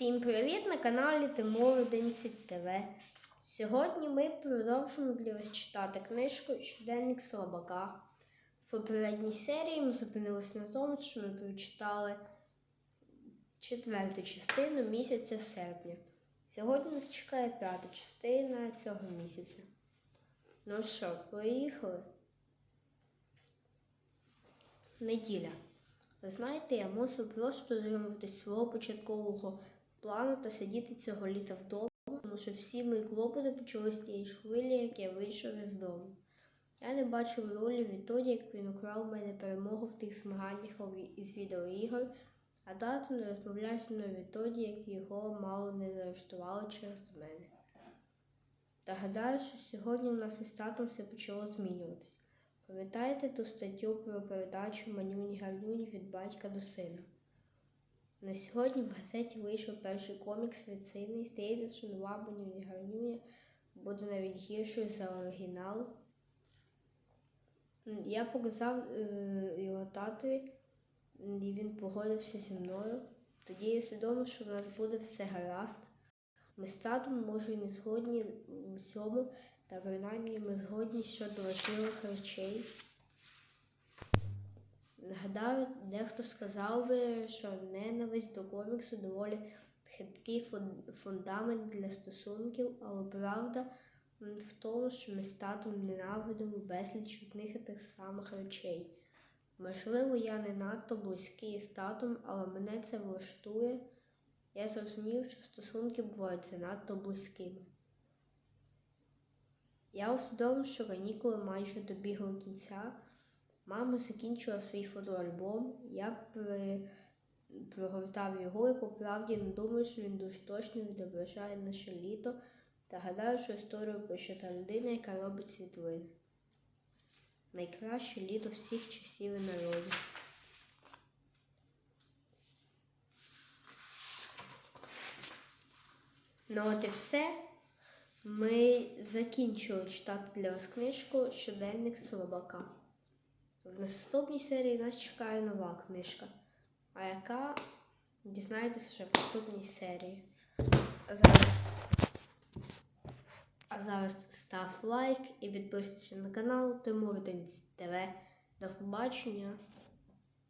Всім привіт на каналі Тимур 11 ТВ. Сьогодні ми продовжуємо для вас читати книжку Щоденник Слабака. В попередній серії ми зупинилися на тому, що ми прочитали четверту частину місяця серпня. Сьогодні нас чекає п'ята частина цього місяця. Ну що, поїхали? Неділя. Ви знаєте, я мусив просто дотримуватись свого початкового плану та сидіти цього літа вдома, тому що всі мої клопоти почались з тієї хвилі, як я вийшов із дому. Я не бачив ролі відтоді, як він украв мене перемогу в тих змаганнях із відеоігор, а тато не розмовляв зі мною відтоді, як його мало не заарештували через мене. Та гадаю, що сьогодні у нас із татом все почало змінюватися. Пам'ятаєте ту статтю про передачу манюні гарнюні від батька до сина? На сьогодні в газеті вийшов перший комікс від сина і здається, що нова гарнюня буде навіть гіршою за оригінал. Я показав е, його татові, і він погодився зі мною. Тоді я усвідомив, що в нас буде все гаразд. Ми з татом, може, і не згодні в усьому, та принаймні ми згодні щодо важливих речей. Нагадаю, дехто сказав би, що ненависть до коміксу доволі хиткий фундамент для стосунків, але правда в тому, що ми з татом ненавидимо безліч одних і тих самих речей. Можливо, я не надто близький з татом, але мене це влаштує. Я зрозумів, що стосунки бувають занадто близькими. Я усвідомив, що канікули майже добігли кінця. Мама закінчила свій фотоальбом. Я при... прогортав його і по правді не думаю, що він дуже точно відображає наше літо та гадаю, що історію пише та людина, яка робить світлини. Найкраще літо всіх часів і народів. Ну от і все. Ми закінчили читати для вас книжку Щоденник Слабака. В наступній серії нас чекає нова книжка, а яка дізнаєтеся вже в наступній серії. А зараз, а зараз став лайк і підписуйся на канал Тимур ТВ. До побачення!